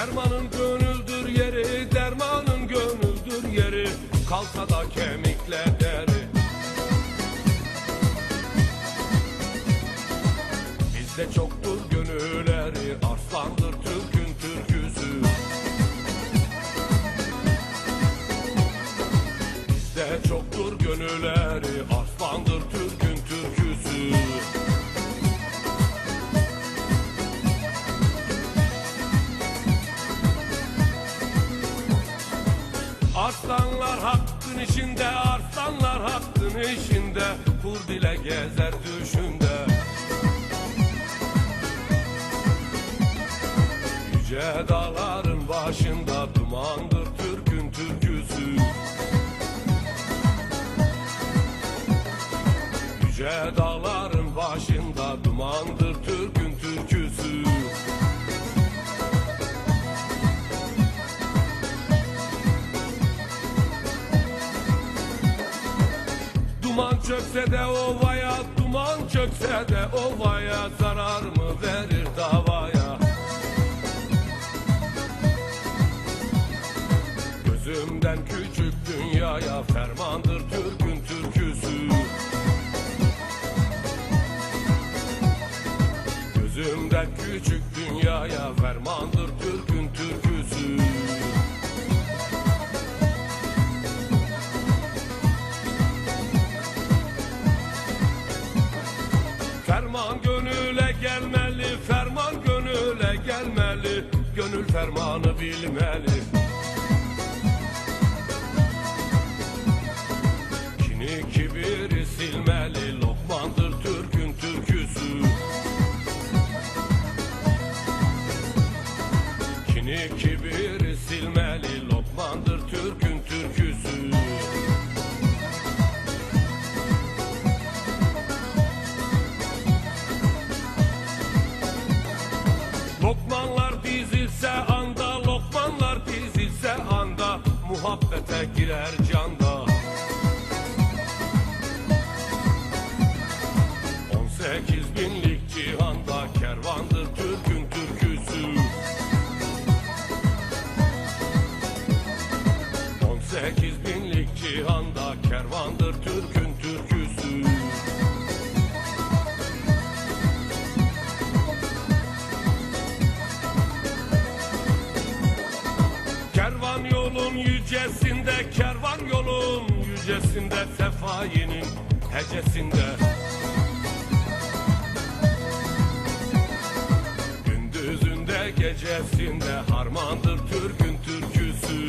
Dermanın gönüldür yeri, dermanın gönüldür yeri. Kalsa da kemikle deri. Bizde çoktur Arslanlar hakkın işinde, arslanlar hakkın işinde Kurd ile gezer düşünde. Yüce dağların başında dumandır çökse de ovaya, duman çökse de ovaya Zarar mı verir davaya? Gözümden küçük dünyaya fermandır Türk'ün türküsü Gözümden küçük dünyaya fermandır Türk'ün türküsü Gönül fermanı bilmeli. Kini kibiri silmeli, Lokmandır Türk'ün türküsü. Kini kibiri silmeli, Lokmandır Türk'ün türküsü. Lokmanlar dizilse anda, lokmanlar dizilse anda Muhabbete girer canda yücesinde, kervan yolun yücesinde Sefayinin hecesinde. Gündüzünde gecesinde harmandır Türk'ün türküsü.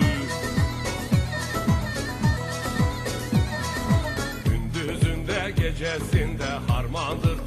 Gündüzünde gecesinde harmandır